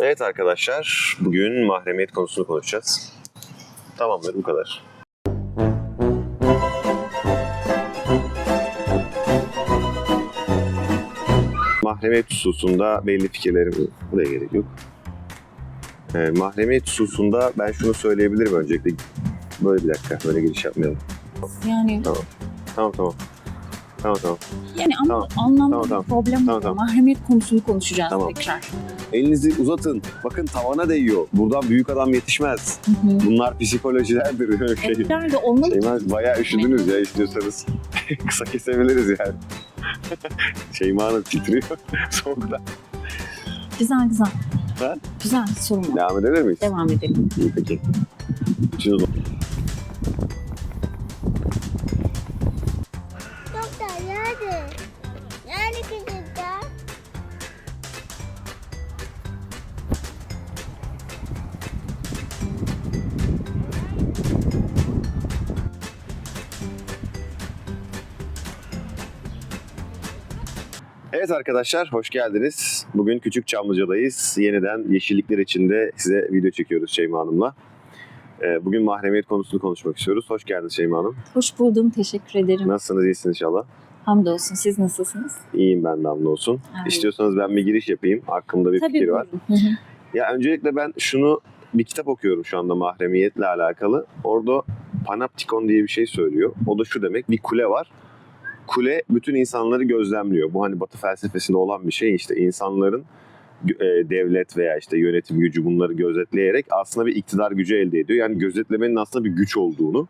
Evet arkadaşlar, bugün mahremiyet konusunu konuşacağız. Tamamdır, bu kadar. Mahremiyet hususunda belli fikirlerim, buraya gerek yok. Ee, mahremiyet hususunda ben şunu söyleyebilirim öncelikle. Böyle bir dakika, böyle giriş yapmayalım. Yani Tamam tamam. Tamam tamam. yani ama Tamam. anlamda Tamam, bir tamam. problem Tamam, tamam. Mahremiyet konusunu konuşacağız Tamam. tekrar. Elinizi uzatın. Bakın tavana değiyor. Buradan büyük adam yetişmez. Hı hı. Bunlar psikolojilerdir. şey, Etler de olmalı. Şeyma bayağı üşüdünüz ya istiyorsanız. Kısa kesebiliriz yani. Şeyma Hanım titriyor soğukta. Güzel güzel. Ha? Güzel sorun. Devam edebilir miyiz? Devam edelim. İyi peki. Şimdi Evet arkadaşlar hoş geldiniz. Bugün Küçük Çamlıca'dayız. Yeniden yeşillikler içinde size video çekiyoruz Şeyma Hanım'la. Ee, Bugün mahremiyet konusunu konuşmak istiyoruz. Hoş geldiniz Şeyma Hanım. Hoş buldum. Teşekkür ederim. Nasılsınız? İyisiniz inşallah. Hamdolsun. Siz nasılsınız? İyiyim ben de hamdolsun. Evet. İstiyorsanız ben bir giriş yapayım. Aklımda bir Tabii fikir var. buyurun. Hı. Ya öncelikle ben şunu bir kitap okuyorum şu anda mahremiyetle alakalı. Orada panoptikon diye bir şey söylüyor. O da şu demek bir kule var. Kule bütün insanları gözlemliyor. Bu hani Batı felsefesinde olan bir şey işte insanların e, devlet veya işte yönetim gücü bunları gözetleyerek aslında bir iktidar gücü elde ediyor. Yani gözetlemenin aslında bir güç olduğunu.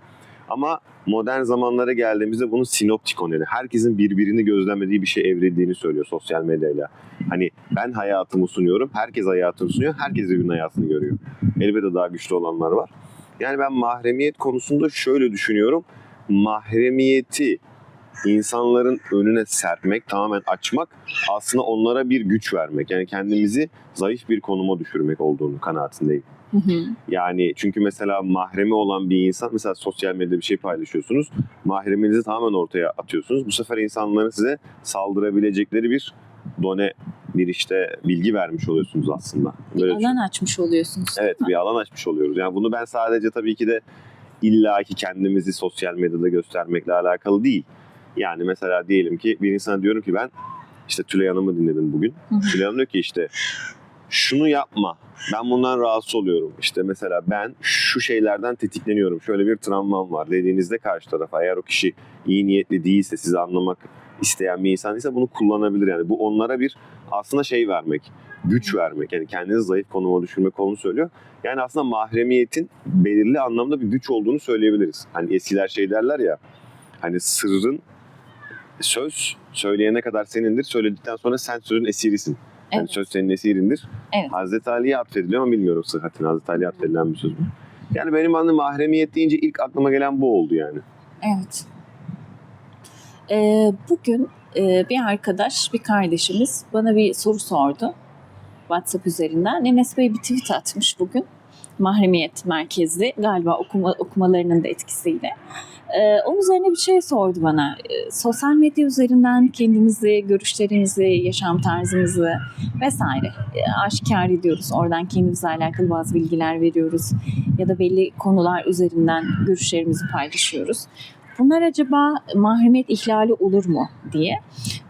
Ama modern zamanlara geldiğimizde bunun sinoptikon yani herkesin birbirini gözlemlediği bir şey evrildiğini söylüyor sosyal medyayla. Hani ben hayatımı sunuyorum, herkes hayatını sunuyor, herkes birbirinin hayatını görüyor. Elbette daha güçlü olanlar var. Yani ben mahremiyet konusunda şöyle düşünüyorum. Mahremiyeti insanların önüne serpmek, tamamen açmak aslında onlara bir güç vermek. Yani kendimizi zayıf bir konuma düşürmek olduğunu kanaatindeyim. Hı hı. Yani çünkü mesela mahremi olan bir insan mesela sosyal medyada bir şey paylaşıyorsunuz. Mahreminizi tamamen ortaya atıyorsunuz. Bu sefer insanların size saldırabilecekleri bir done bir işte bilgi vermiş oluyorsunuz aslında. Bir Böyle alan açmış oluyorsunuz. Evet bir alan açmış oluyoruz. Yani bunu ben sadece tabii ki de illaki kendimizi sosyal medyada göstermekle alakalı değil. Yani mesela diyelim ki bir insana diyorum ki ben işte Tülay Hanım'ı dinledim bugün. Tülay Hanım diyor ki işte şunu yapma. Ben bundan rahatsız oluyorum. İşte mesela ben şu şeylerden tetikleniyorum. Şöyle bir travmam var dediğinizde karşı tarafa eğer o kişi iyi niyetli değilse sizi anlamak isteyen bir insan ise bunu kullanabilir. Yani bu onlara bir aslında şey vermek, güç vermek. Yani kendinizi zayıf konuma düşürmek olduğunu söylüyor. Yani aslında mahremiyetin belirli anlamda bir güç olduğunu söyleyebiliriz. Hani eskiler şey derler ya hani sırrın söz söyleyene kadar senindir. Söyledikten sonra sen sözün esirisin. Yani Evet. söz senin esirindir. Evet. Hazreti Ali'ye atfediliyor ama bilmiyorum sıhhatini. Hazreti Ali'ye atfedilen bir söz mü? Yani benim anladığım mahremiyet deyince ilk aklıma gelen bu oldu yani. Evet. Ee, bugün e, bir arkadaş, bir kardeşimiz bana bir soru sordu. WhatsApp üzerinden. Enes Bey bir tweet atmış bugün. Mahremiyet merkezli. Galiba okuma, okumalarının da etkisiyle. Ee, onun üzerine bir şey sordu bana. Ee, sosyal medya üzerinden kendimizi, görüşlerimizi, yaşam tarzımızı vesaire e, aşikar ediyoruz. Oradan kendimizle alakalı bazı bilgiler veriyoruz. Ya da belli konular üzerinden görüşlerimizi paylaşıyoruz. Bunlar acaba mahremiyet ihlali olur mu diye.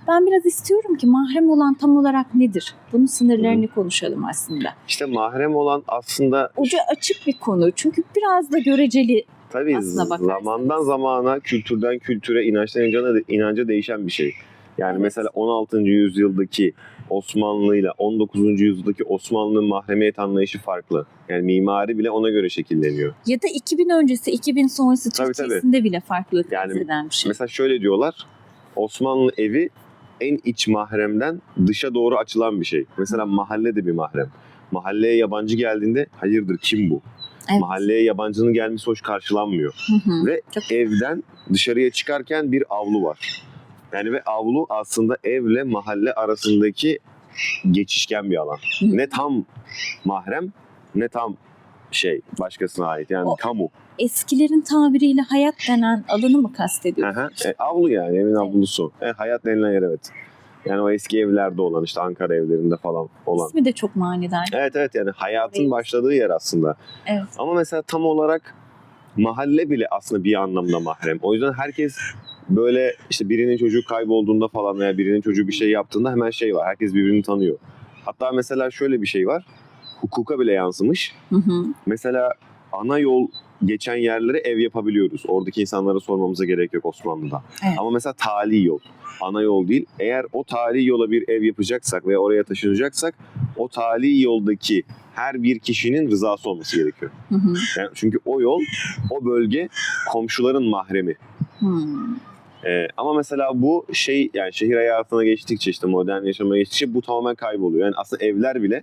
Ben biraz istiyorum ki mahrem olan tam olarak nedir? Bunun sınırlarını konuşalım aslında. İşte mahrem olan aslında Ucu açık bir konu çünkü biraz da göreceli. tabii zamandan zamana, kültürden kültüre, inançtan inanca, inanca değişen bir şey. Yani Evet. mesela 16. yüzyıldaki Osmanlı ile 19. yüzyıldaki Osmanlı'nın mahremiyet anlayışı farklı. Yani mimari bile ona göre şekilleniyor. Ya da 2000 öncesi, 2000 sonrası Tabii, tabii. Türkiye'sinde bile farklılık Yani eden bir şey. Mesela şöyle diyorlar. Osmanlı evi en iç mahremden dışa doğru açılan bir şey. Mesela mahalle de bir mahrem. Mahalleye yabancı geldiğinde hayırdır kim bu? Evet. Mahalleye yabancının gelmesi hoş karşılanmıyor. Hı hı. Ve Çok- evden dışarıya çıkarken bir avlu var. Yani ve avlu aslında evle mahalle arasındaki geçişken bir alan. Ne tam mahrem ne tam şey başkasına ait yani O- kamu. Eskilerin tabiriyle hayat denen alanı mı kastediyor? Aha, e, avlu yani evin avlusu. E, hayat denilen yer evet. Yani o eski evlerde olan işte Ankara evlerinde falan olan. İsmi de çok manidar. Evet evet yani hayatın Evet. başladığı yer aslında. Evet. Ama mesela tam olarak mahalle bile aslında bir anlamda mahrem. O yüzden herkes böyle işte birinin çocuğu kaybolduğunda falan veya birinin çocuğu bir şey yaptığında hemen şey var. Herkes birbirini tanıyor. Hatta mesela şöyle bir şey var. Hukuka bile yansımış. Hı hı. Mesela ana yol geçen yerlere ev yapabiliyoruz. Oradaki insanlara sormamıza gerek yok Osmanlı'da. Evet. Ama mesela tali yol. Ana yol değil. Eğer o tali yola bir ev yapacaksak ve oraya taşınacaksak o tali yoldaki her bir kişinin rızası olması gerekiyor. Hı hı. Yani çünkü o yol, o bölge komşuların mahremi. Hmm. Ee, ama mesela bu şey yani şehir hayatına geçtikçe işte modern yaşamaya geçtikçe bu tamamen kayboluyor. Yani aslında evler bile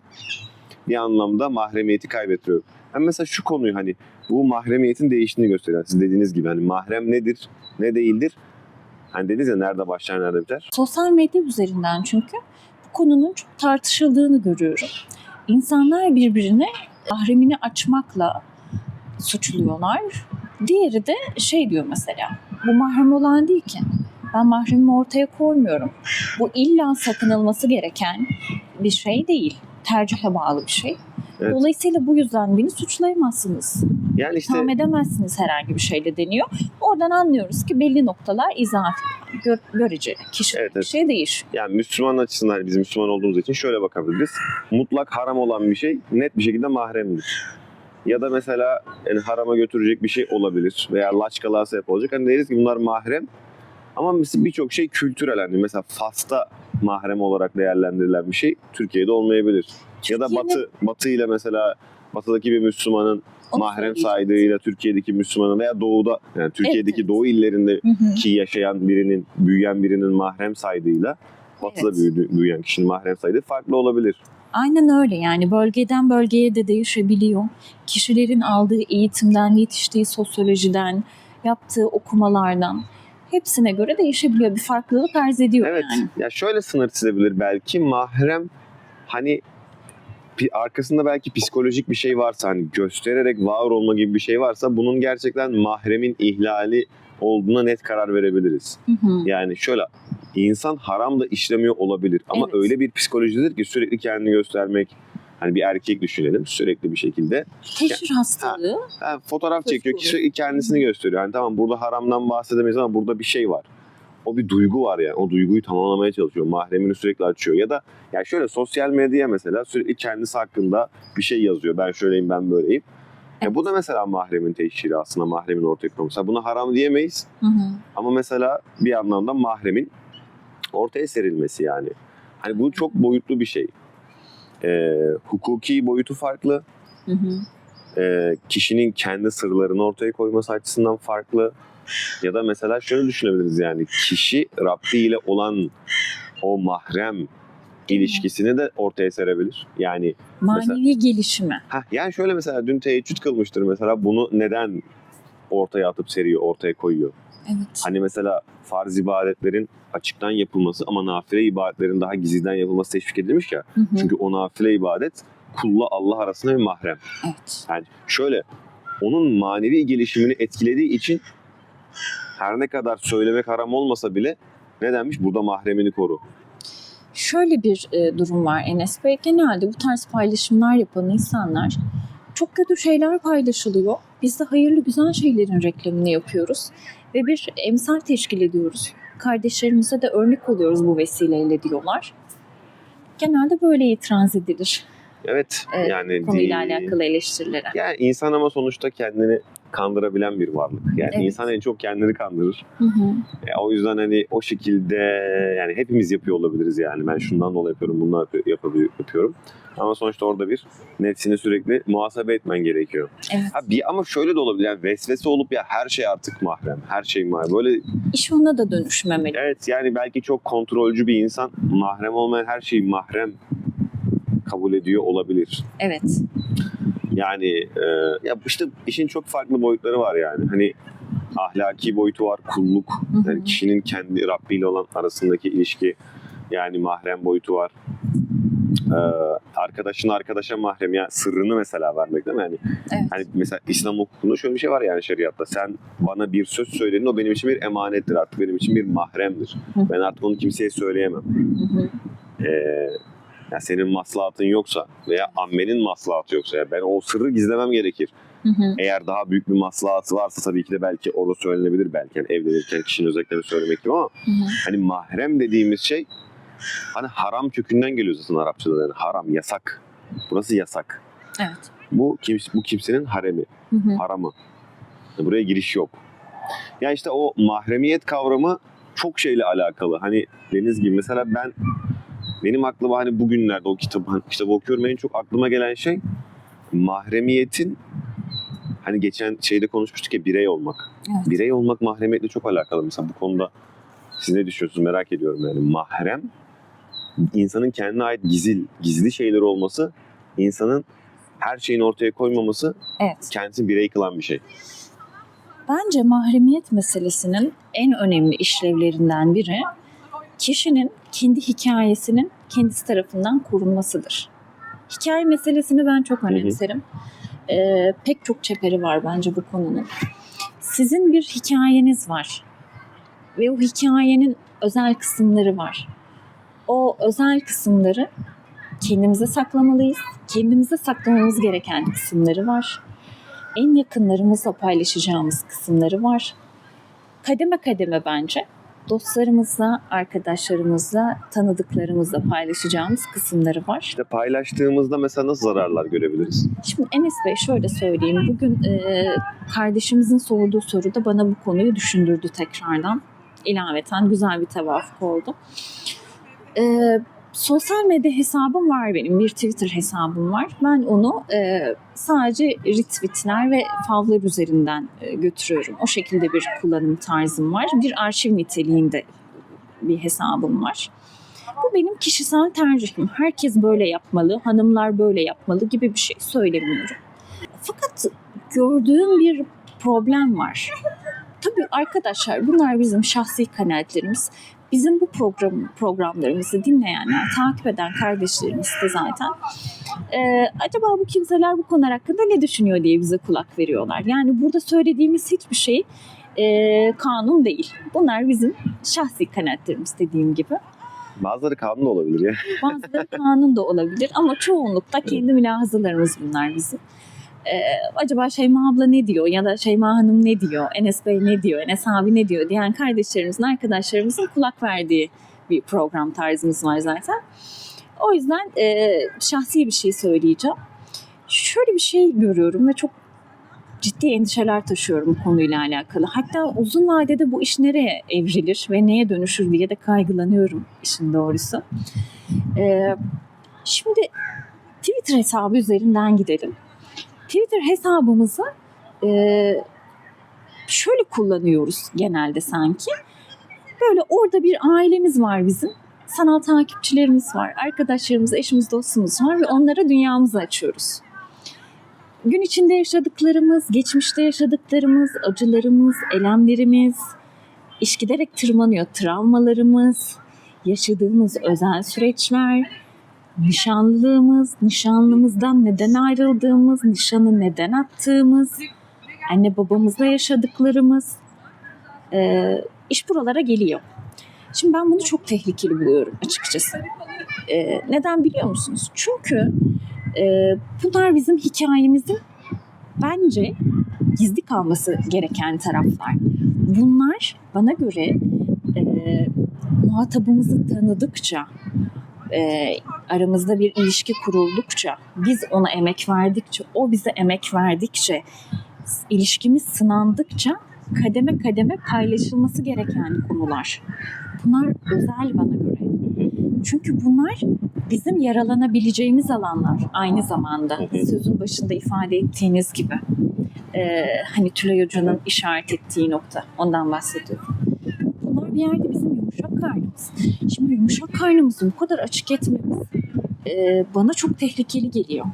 bir anlamda mahremiyeti kaybettiriyor. Ben mesela şu konuyu hani bu mahremiyetin değiştiğini gösteriyor. Siz dediğiniz gibi hani mahrem nedir, ne değildir? Hani dediniz ya nerede başlar, nerede biter? Sosyal medya üzerinden çünkü bu konunun çok tartışıldığını görüyorum. İnsanlar birbirine mahremini açmakla suçluyorlar. Diğeri de şey diyor mesela, bu mahrem olan değil ki. Ben mahremimi ortaya koymuyorum. Bu illa sakınılması gereken bir şey değil. Tercihe bağlı bir şey. Evet. Dolayısıyla bu yüzden beni suçlayamazsınız. Yani işte İtham edemezsiniz herhangi bir şeyle deniyor. Oradan anlıyoruz ki belli noktalar izafi, gör, göreceli, kişi Evet, evet. şey değişiyor. yani Müslüman açısından biz Müslüman olduğumuz için şöyle bakabiliriz. Mutlak haram olan bir şey net bir şekilde mahremdir. Ya da mesela yani harama götürecek bir şey olabilir veya laçkalığa sebep olacak. Hani deriz ki bunlar mahrem. Ama birçok şey kültürel hani mesela Fas'ta mahrem olarak değerlendirilen bir şey Türkiye'de olmayabilir. Ya da Batı Batı ile mesela Batı'daki bir Müslümanın Onu mahrem saydığıyla Türkiye'deki Müslümanın veya Doğu'da yani Türkiye'deki evet. Doğu illerinde Hı hı. ki yaşayan birinin, büyüyen birinin mahrem saydığıyla Batı'da Evet. büyüyen kişinin mahrem saydığı farklı olabilir. Aynen öyle yani bölgeden bölgeye de değişebiliyor. Kişilerin aldığı eğitimden, yetiştiği sosyolojiden, yaptığı okumalardan hepsine göre değişebiliyor. Bir farklılık arz ediyor Evet. yani. Ya şöyle sınır çizebilir belki mahrem hani arkasında belki psikolojik bir şey varsa hani göstererek var olma gibi bir şey varsa bunun gerçekten mahremin ihlali olduğuna net karar verebiliriz. Hı hı. Yani şöyle insan haram da işlemiyor olabilir ama Evet. öyle bir psikolojidir ki sürekli kendini göstermek hani bir erkek düşünelim sürekli bir şekilde Teşhir hastalığı. Ha, fotoğraf Söz çekiyor, kişi kendisini gösteriyor. Yani tamam burada haramdan bahsedemeyiz ama burada bir şey var. O bir duygu var yani. O duyguyu tamamlamaya çalışıyor. Mahremini sürekli açıyor. Ya da ya şöyle sosyal medya mesela sürekli kendisi hakkında bir şey yazıyor. Ben şöyleyim, ben böyleyim. Ya bu da mesela mahremin teşhiri aslında mahremin ortaya konması. Buna haram diyemeyiz Hı hı. ama mesela bir anlamda mahremin ortaya serilmesi yani. Hani bu çok boyutlu bir şey. Ee, hukuki boyutu farklı Hı hı. e, kişinin kendi sırlarını ortaya koyması açısından farklı. Ya da mesela şöyle düşünebiliriz yani kişi Rabbi ile olan o mahrem ilişkisini de ortaya serebilir. Yani Manevi gelişimi. heh, yani şöyle mesela dün teheccüd kılmıştır mesela bunu neden ortaya atıp seriyor, ortaya koyuyor. Evet. Hani mesela farz ibadetlerin açıktan yapılması ama nafile ibadetlerin daha gizliden yapılması teşvik edilmiş ya. Hı hı. Çünkü o nafile ibadet kulla Allah arasında bir mahrem. Evet. Yani şöyle onun manevi gelişimini etkilediği için her ne kadar söylemek haram olmasa bile ne denmiş? Burada mahremini koru. Şöyle bir e, durum var Enes Bey. Genelde bu tarz paylaşımlar yapan insanlar çok kötü şeyler paylaşılıyor. Biz de hayırlı güzel şeylerin reklamını yapıyoruz. Ve bir emsal teşkil ediyoruz. Kardeşlerimize de örnek oluyoruz bu vesileyle diyorlar. Genelde böyle itiraz edilir Evet, Evet, yani konuyla alakalı eleştirilere. Yani insan ama sonuçta kendini kandırabilen bir varlık. Yani Evet. insan en çok kendini kandırır. Hı hı. E, o yüzden hani o şekilde yani hepimiz yapıyor olabiliriz yani. Ben şundan dolayı yapıyorum, bundan yapı- yapı- yapıyorum. Ama sonuçta orada bir nefsini sürekli muhasebe etmen gerekiyor. Evet. Ha bir ama şöyle de olabilir. Yani vesvese olup ya her şey artık mahrem. Her şey mahrem. Böyle İş ona da dönüşmemeli. Evet yani belki çok kontrolcü bir insan mahrem olmayan her şeyi mahrem kabul ediyor olabilir. Evet. Yani e, ya işte işin çok farklı boyutları var yani. Hani ahlaki boyutu var, kulluk. Yani kişinin kendi Rabbi ile olan arasındaki ilişki yani mahrem boyutu var. e, arkadaşın arkadaşa mahrem ya sırrını mesela vermek değil mi? Yani, Evet. hani mesela İslam hukukunda şöyle bir şey var yani şeriatta. Sen bana bir söz söyledin o benim için bir emanettir artık benim için bir mahremdir. Hı. Ben artık onu kimseye söyleyemem. Hı hı. Ee, ya senin maslahatın yoksa veya ammenin maslahatı yoksa ya ben o sırrı gizlemem gerekir. Hı hı. Eğer daha büyük bir maslahatı varsa tabii ki de belki orada söylenebilir belki yani evlenirken kişinin özelliklerini söylemek gibi ama Hı hı. hani mahrem dediğimiz şey hani haram kökünden geliyor zaten Arapçada yani haram yasak. Burası yasak. Evet. Bu kim, bu kimsenin haremi, Hı hı. haramı. Buraya giriş yok. Ya işte o mahremiyet kavramı çok şeyle alakalı. Hani Deniz gibi mesela ben benim aklıma hani bugünlerde o kitabı, kitabı okuyorum en çok aklıma gelen şey mahremiyetin hani geçen şeyde konuşmuştuk ya birey olmak. Evet. Birey olmak mahremiyetle çok alakalı. Mesela bu konuda siz ne düşünüyorsunuz merak ediyorum yani. Mahrem insanın kendine ait gizil, gizli şeyler olması insanın her şeyini ortaya koymaması Evet. kendisini birey kılan bir şey. Bence mahremiyet meselesinin en önemli işlevlerinden biri kişinin kendi hikayesinin kendisi tarafından korunmasıdır. Hikaye meselesini ben çok önemserim. Ee, pek çok çeperi var bence bu konunun. Sizin bir hikayeniz var ve o hikayenin özel kısımları var. O özel kısımları kendimize saklamalıyız. Kendimize saklamamız gereken kısımları var en yakınlarımızla paylaşacağımız kısımları var. Kademe kademe bence dostlarımızla, arkadaşlarımızla, tanıdıklarımızla paylaşacağımız kısımları var. İşte paylaştığımızda mesela nasıl zararlar görebiliriz? Şimdi Enes Bey şöyle söyleyeyim. Bugün e, kardeşimizin sorduğu soru da bana bu konuyu düşündürdü tekrardan. İlaveten güzel bir tevafuk oldu. E, sosyal medya hesabım var benim. Bir Twitter hesabım var. Ben onu e, sadece retweetler ve favlar üzerinden e, götürüyorum. O şekilde bir kullanım tarzım var. Bir arşiv niteliğinde bir hesabım var. Bu benim kişisel tercihim. Herkes böyle yapmalı, hanımlar böyle yapmalı gibi bir şey söylemiyorum. Fakat gördüğüm bir problem var. Tabii arkadaşlar bunlar bizim şahsi kanaatlerimiz. Bizim bu program programlarımızı dinleyenler, takip eden kardeşlerimiz de zaten e, acaba bu kimseler bu konular hakkında ne düşünüyor diye bize kulak veriyorlar. Yani burada söylediğimiz hiçbir şey e, kanun değil. Bunlar bizim şahsi kanaatlerimiz dediğim gibi. Bazıları kanun da olabilir ya. Bazıları kanun da olabilir ama çoğunlukla kendi mülahazalarımız bunlar bizim. Ee, acaba Şeyma abla ne diyor ya da Şeyma Hanım ne diyor, Enes Bey ne diyor, Enes abi ne diyor diyen kardeşlerimizin, arkadaşlarımızın kulak verdiği bir program tarzımız var zaten. O yüzden e, şahsi bir şey söyleyeceğim. Şöyle bir şey görüyorum ve çok ciddi endişeler taşıyorum bu konuyla alakalı. Hatta uzun vadede bu iş nereye evrilir ve neye dönüşür diye de kaygılanıyorum işin doğrusu. Ee, şimdi Twitter hesabı üzerinden gidelim. Twitter hesabımızı e, şöyle kullanıyoruz genelde sanki. Böyle orada bir ailemiz var bizim. Sanal takipçilerimiz var, arkadaşlarımız, eşimiz, dostumuz var ve onlara dünyamızı açıyoruz gün içinde yaşadıklarımız, geçmişte yaşadıklarımız, acılarımız, elemlerimiz, iş giderek tırmanıyor travmalarımız, yaşadığımız özel süreçler, nişanlılığımız, nişanlımızdan neden ayrıldığımız, nişanı neden attığımız, anne babamızla yaşadıklarımız, e, iş buralara geliyor. Şimdi ben bunu çok tehlikeli buluyorum açıkçası. E, neden biliyor musunuz? Çünkü e, bunlar bizim hikayemizin bence gizli kalması gereken taraflar. Bunlar bana göre e, muhatabımızı tanıdıkça, e, aramızda bir ilişki kuruldukça, biz ona emek verdikçe, o bize emek verdikçe, ilişkimiz sınandıkça kademe kademe paylaşılması gereken konular. Bunlar özel bana göre. Çünkü bunlar bizim yaralanabileceğimiz alanlar aynı zamanda. Sözün başında ifade ettiğiniz gibi. Ee, hani Tülay Hoca'nın işaret ettiği nokta. Ondan bahsediyorum. Bunlar bir yerde bizim yumuşak karnımız. Şimdi yumuşak karnımızı bu kadar açık etmemiz e, bana çok tehlikeli geliyor.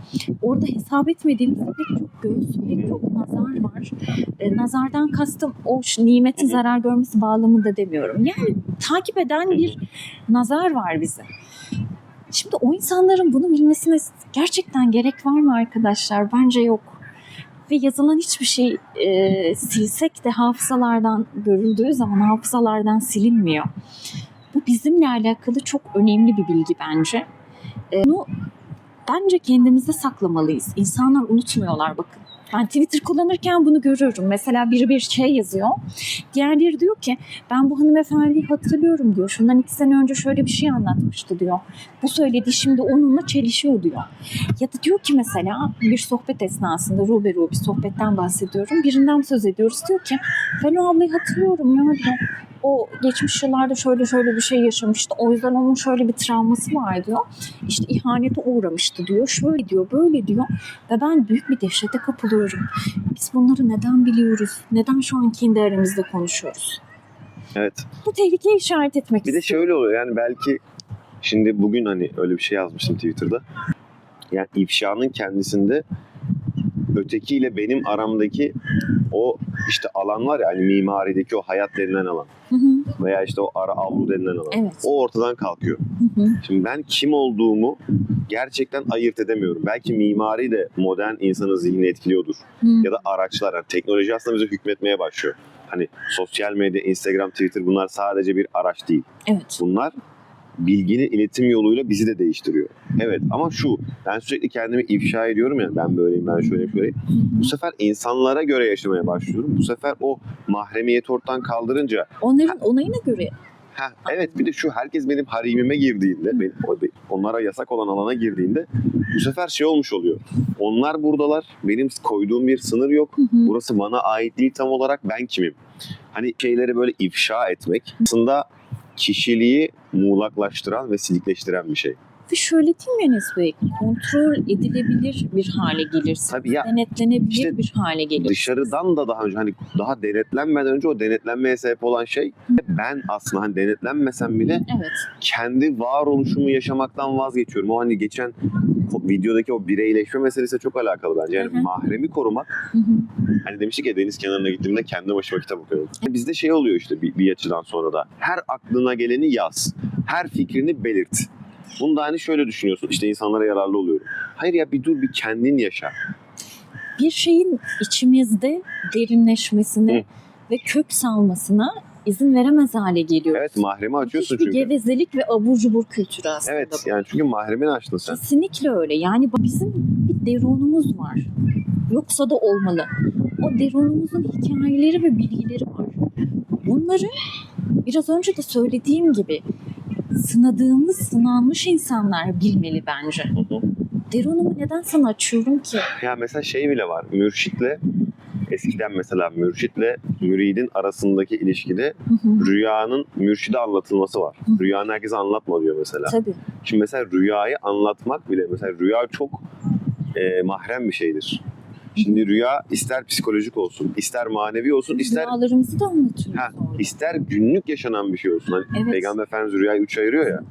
Orada hesap etmediğimiz pek çok göz, pek çok nazar var. E, nazardan kastım o nimetin zarar görmesi bağlamında demiyorum. Yani takip eden bir nazar var bize. Şimdi o insanların bunu bilmesine gerçekten gerek var mı arkadaşlar? Bence yok. Ve yazılan hiçbir şey e, silsek de hafızalardan görüldüğü zaman hafızalardan silinmiyor. Bu bizimle alakalı çok önemli bir bilgi bence. E, bunu bence kendimize saklamalıyız. İnsanlar unutmuyorlar bakın. Ben Twitter kullanırken bunu görüyorum. Mesela biri bir şey yazıyor. Diğerleri diyor ki ben bu hanımefendiyi hatırlıyorum diyor. Şundan iki sene önce şöyle bir şey anlatmıştı diyor. Bu söylediği şimdi onunla çelişiyor diyor. Ya da diyor ki mesela bir sohbet esnasında ruberu bir sohbetten bahsediyorum. Birinden söz ediyoruz. Diyor ki Felo ablayı hatırlıyorum ya diyor. O geçmiş yıllarda şöyle şöyle bir şey yaşamıştı. O yüzden onun şöyle bir travması var diyor. İşte ihanete uğramıştı diyor. Şöyle diyor, böyle diyor. Ve ben büyük bir dehşete kapılıyorum. Biz bunları neden biliyoruz? Neden şu an kendi aramızda konuşuyoruz? Evet. Bu tehlikeye işaret etmek Bir de istiyorum. şöyle oluyor yani belki şimdi bugün hani öyle bir şey yazmıştım Twitter'da. Yani ifşanın kendisinde ötekiyle benim aramdaki o işte alan var ya hani mimarideki o hayat denilen alan Hı hı, veya işte o ara avlu denilen alan. Evet. O ortadan kalkıyor. hı hı. Şimdi ben kim olduğumu gerçekten ayırt edemiyorum. Belki mimari de modern insanın zihnini etkiliyordur. Hı. Ya da araçlar, yani teknoloji aslında bize hükmetmeye başlıyor. Hani sosyal medya, Instagram, Twitter bunlar sadece bir araç değil. Evet. Bunlar bilginin iletim yoluyla bizi de değiştiriyor. Evet ama şu ben sürekli kendimi ifşa ediyorum ya ben böyleyim ben şöyle şöyle. Bu sefer insanlara göre yaşamaya başlıyorum. Bu sefer o mahremiyeti ortadan kaldırınca Onların onayına göre ha evet bir de şu herkes benim harimime girdiğinde benim, onlara yasak olan alana girdiğinde bu sefer şey olmuş oluyor. Onlar buradalar. Benim koyduğum bir sınır yok. Hı hı. Burası bana ait değil tam olarak ben kimim? Hani şeyleri böyle ifşa etmek aslında kişiliği muğlaklaştıran ve silikleştiren bir şey. Ve mi Enes Bey? Kontrol edilebilir bir hale gelirsin. Tabii ya Denetlenebilir İşte bir hale gelirsin. dışarıdan da daha önce hani daha denetlenmeden önce o denetlenmeye sebep olan şey ben aslında hani denetlenmesem bile Evet. kendi varoluşumu yaşamaktan vazgeçiyorum. O hani geçen videodaki o bireyleşme meselesi çok alakalı bence. Yani Hı hı. mahremi korumak Hı hı. Hani demiştik ya deniz kenarına gittiğimde kendi başıma kitap okuyorum. Bizde şey oluyor işte bir, bir açıdan sonra da. Her aklına geleni yaz. Her fikrini belirt. Bunu da hani şöyle düşünüyorsun. işte insanlara yararlı oluyorum. Hayır ya bir dur bir kendin yaşa. Bir şeyin içimizde derinleşmesine Hı. ve kök salmasına izin veremez hale geliyoruz. Evet mahremi açıyorsun Hiçbir çünkü. gevezelik ve abur cubur kültürü aslında Evet bu. yani çünkü mahremini açtın sen. Kesinlikle öyle. Yani bizim bir deronumuz var. Yoksa da olmalı. O deronumuzun hikayeleri ve bilgileri var. Bunları biraz önce de söylediğim gibi sınadığımız, sınanmış insanlar bilmeli bence. Hı hı. Deronumu neden sana açıyorum ki? Ya mesela şey bile var. Mürşitle eskiden mesela mürşitle müridin arasındaki ilişkide Hı hı. rüyanın mürşide anlatılması var. Hı. Rüyanı herkese anlatma diyor mesela. Tabii. Şimdi mesela rüyayı anlatmak bile mesela rüya çok e, mahrem bir şeydir. Şimdi rüya ister psikolojik olsun, ister manevi olsun, ister Rüyalarımızı da anlatıyoruz Ha, orada. ister günlük yaşanan bir şey olsun. Hani Evet. Peygamber Efendimiz rüyayı üç ayırıyor ya.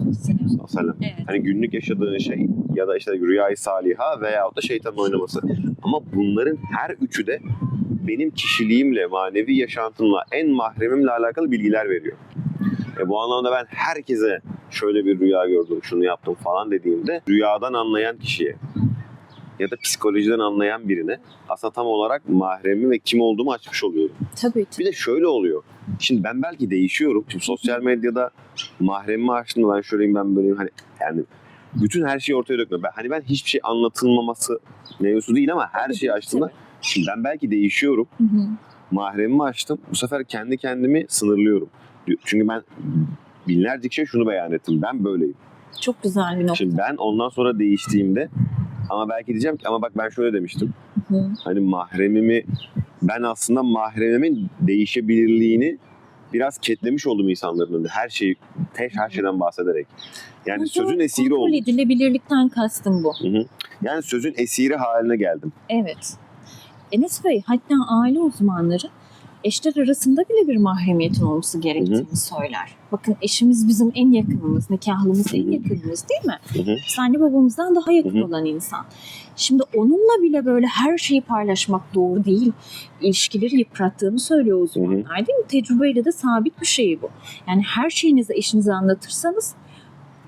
Mesela. Evet. Hani günlük yaşadığın şey ya da işte rüyayı saliha veyahut da şeytanın oynaması. Ama bunların her üçü de benim kişiliğimle, manevi yaşantımla, en mahremimle alakalı bilgiler veriyor. E bu anlamda ben herkese şöyle bir rüya gördüm, şunu yaptım falan dediğimde rüyadan anlayan kişiye ya da psikolojiden anlayan birine aslında tam olarak mahremi ve kim olduğumu açmış oluyorum. Tabii. Bir de şöyle oluyor. Şimdi ben belki değişiyorum. Şimdi sosyal medyada mahremimi açtım ben şöyleyim ben böyleyim hani yani bütün her şeyi ortaya dökme. Ben, hani ben hiçbir şey anlatılmaması mevzusu değil ama her şeyi açtığımda şimdi ben belki değişiyorum. Hı hı. Mahremimi açtım. Bu sefer kendi kendimi sınırlıyorum. Çünkü ben binlerce kişiye şunu beyan ettim. Ben böyleyim. Çok güzel bir nokta. Şimdi ben ondan sonra değiştiğimde ama belki diyeceğim ki ama bak ben şöyle demiştim. Hı hı. Hani mahremimi ben aslında mahremimin değişebilirliğini biraz ketlemiş oldum insanların önünde. Her şeyi, her, her şeyden bahsederek. Yani Kontrol- sözün esiri kontrol oldum. edilebilirlikten kastım bu. Hı hı. Yani sözün esiri haline geldim. Evet. Enes Bey hatta aile uzmanları eşler arasında bile bir mahremiyetin olması gerektiğini söyler. Bakın eşimiz bizim en yakınımız, nikahlımız en yakınımız değil mi? Hı hı. Biz anne babamızdan daha yakın Hı hı. olan insan. Şimdi onunla bile böyle her şeyi paylaşmak doğru değil. İlişkileri yıprattığını söylüyor uzmanlar değil mi? Tecrübeyle de sabit bir şey bu. Yani her şeyinizi eşinize anlatırsanız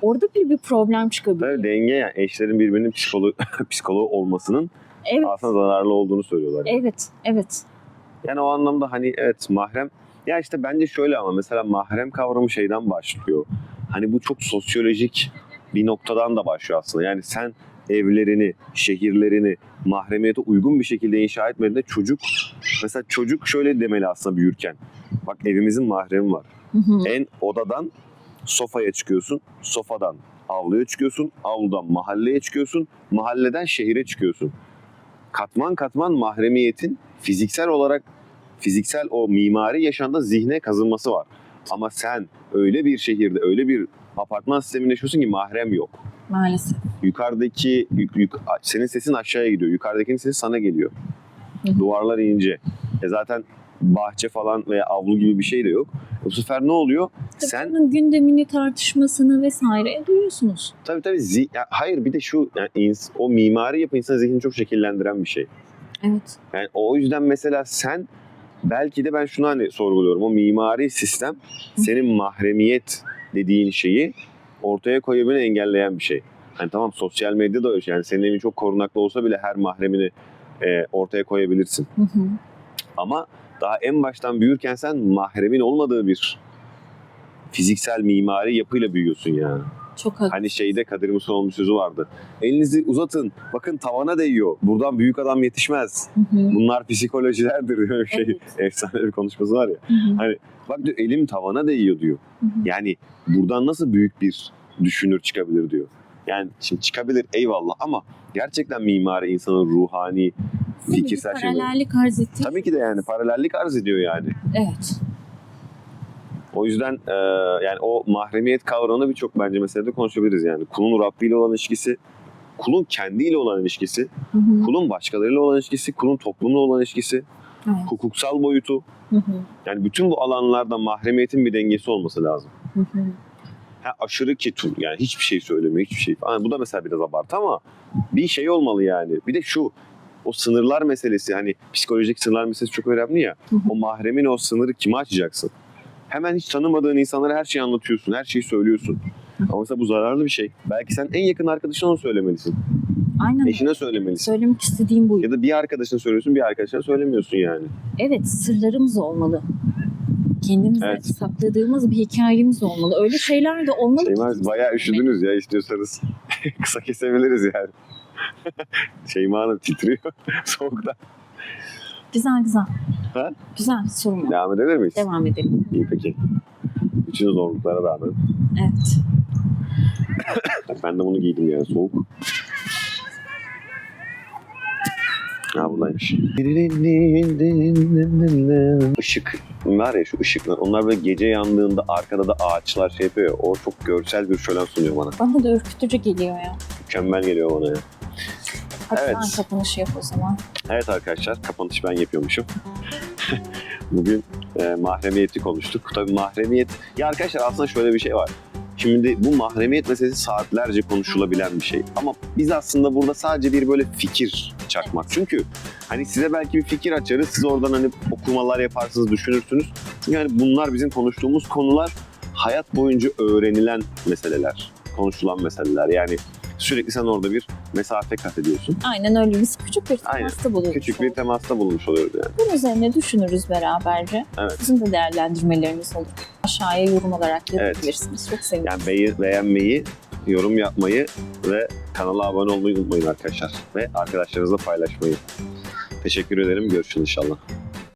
Orada bir bir problem çıkabilir. Tabii denge yani eşlerin birbirinin psikolo psikoloğu olmasının Evet. aslında zararlı olduğunu söylüyorlar. Evet, evet. Yani o anlamda hani evet mahrem ya işte bence şöyle ama mesela mahrem kavramı şeyden başlıyor. Hani bu çok sosyolojik bir noktadan da başlıyor aslında. Yani sen evlerini, şehirlerini mahremiyete uygun bir şekilde inşa etmediğinde çocuk mesela çocuk şöyle demeli aslında büyürken. Bak evimizin mahremi var. Hı hı. En odadan sofaya çıkıyorsun, sofadan avluya çıkıyorsun, avludan mahalleye çıkıyorsun, mahalleden şehire çıkıyorsun. Katman katman mahremiyetin fiziksel olarak fiziksel o mimari yaşamda zihne kazınması var. Ama sen öyle bir şehirde, öyle bir apartman sisteminde yaşıyorsun ki mahrem yok. Maalesef. Yukarıdaki yük- yük- senin sesin aşağıya gidiyor. Yukarıdakinin sesi sana geliyor. Hı hı. Duvarlar ince. E zaten bahçe falan veya avlu gibi bir şey de yok. Bu sefer ne oluyor? Sen Bunun gündemini, tartışmasını vesaire duyuyorsunuz. Tabii tabii. zi- ya hayır bir de şu yani ins- o mimari yapı insanın zihnini çok şekillendiren bir şey. Evet. Yani o yüzden mesela sen belki de ben şunu hani sorguluyorum. O mimari sistem senin mahremiyet dediğin şeyi ortaya koyabilmeni engelleyen bir şey. Yani tamam sosyal medya da öyle. Yani senin evin çok korunaklı olsa bile her mahremini e, ortaya koyabilirsin. Hı hı. Ama daha en baştan büyürken sen mahremin olmadığı bir fiziksel mimari yapıyla büyüyorsun yani. Çok haklı. Hani şeyde Kadir bir sözü vardı. Elinizi uzatın. Bakın tavana değiyor. Buradan büyük adam yetişmez. Hı hı. Bunlar psikolojilerdir diyor. Şey, Evet. Efsane bir konuşması var ya. Hı hı. Bak diyor elim tavana değiyor diyor. Hı hı. Yani buradan nasıl büyük bir düşünür çıkabilir diyor. Yani şimdi çıkabilir eyvallah ama gerçekten mimari insanın ruhani, fikirsel Bir şeyleri. Paralellik arz ettiği. Tabii ki de yani paralellik arz ediyor yani. Evet. O yüzden e, yani o mahremiyet kavramını birçok bence meselede konuşabiliriz yani. Kulun Rabbi ile olan ilişkisi, kulun kendiyle olan ilişkisi, Hı hı. kulun başkalarıyla olan ilişkisi, kulun toplumla olan ilişkisi, Evet. hukuksal boyutu. Hı hı. Yani bütün bu alanlarda mahremiyetin bir dengesi olması lazım. Hı hı. Ha, aşırı ketum yani hiçbir şey söylemiyor, hiçbir şey falan. Bu da mesela biraz abartı ama bir şey olmalı yani. Bir de şu o sınırlar meselesi hani psikolojik sınırlar meselesi çok önemli ya. O mahremin o sınırı kime açacaksın? Hemen hiç tanımadığın insanlara her şeyi anlatıyorsun, her şeyi söylüyorsun. Ama mesela bu zararlı bir şey. Belki sen en yakın arkadaşına onu söylemelisin. Aynen öyle. Eşine söylemelisin. Söylemek istediğim bu. Ya da bir arkadaşına söylüyorsun, bir arkadaşına söylemiyorsun yani. Evet, sırlarımız olmalı. Kendimize Evet. sakladığımız bir hikayemiz olmalı. Öyle şeyler de olmalı. kimse bayağı üşüdünüz ya istiyorsanız. Kısa kesebiliriz yani. Şeyma Hanım titriyor soğukta. Güzel güzel. Ha? Güzel sorun yok. Devam edebilir miyiz? Devam edelim. İyi peki. Bütün zorluklara rağmen. Evet. Ben de bunu giydim yani soğuk. Ha buradaymış. Işık var ya şu ışıklar. Onlar böyle gece yandığında arkada da ağaçlar şey yapıyor ya. O çok görsel bir şölen sunuyor bana. Bana da ürkütücü geliyor ya. Mükemmel geliyor bana ya. Hadi Evet. sen kapanışı yap o zaman. Evet arkadaşlar kapanış ben yapıyormuşum. Bugün e, mahremiyeti konuştuk. Tabii mahremiyet... Ya arkadaşlar aslında şöyle bir şey var. Şimdi bu mahremiyet meselesi saatlerce konuşulabilen bir şey. Ama biz aslında burada sadece bir böyle fikir çakmak. Çünkü hani size belki bir fikir açarız. Siz oradan hani okumalar yaparsınız, düşünürsünüz. Yani bunlar bizim konuştuğumuz konular hayat boyunca öğrenilen meseleler. Konuşulan meseleler. Yani sürekli sen orada bir mesafe kat ediyorsun. Aynen öyle. Biz küçük bir Aynen. temasta bulunmuş Küçük bir temasta bulunmuş oluyoruz yani. Bunun üzerine düşünürüz beraberce. Evet. Sizin de değerlendirmeleriniz olur. Aşağıya yorum olarak yazabilirsiniz. Çok sevinirim. Yani beğen- beğenmeyi, yorum yapmayı ve kanala abone olmayı unutmayın arkadaşlar. Ve arkadaşlarınızla paylaşmayı. Teşekkür ederim. Görüşürüz inşallah.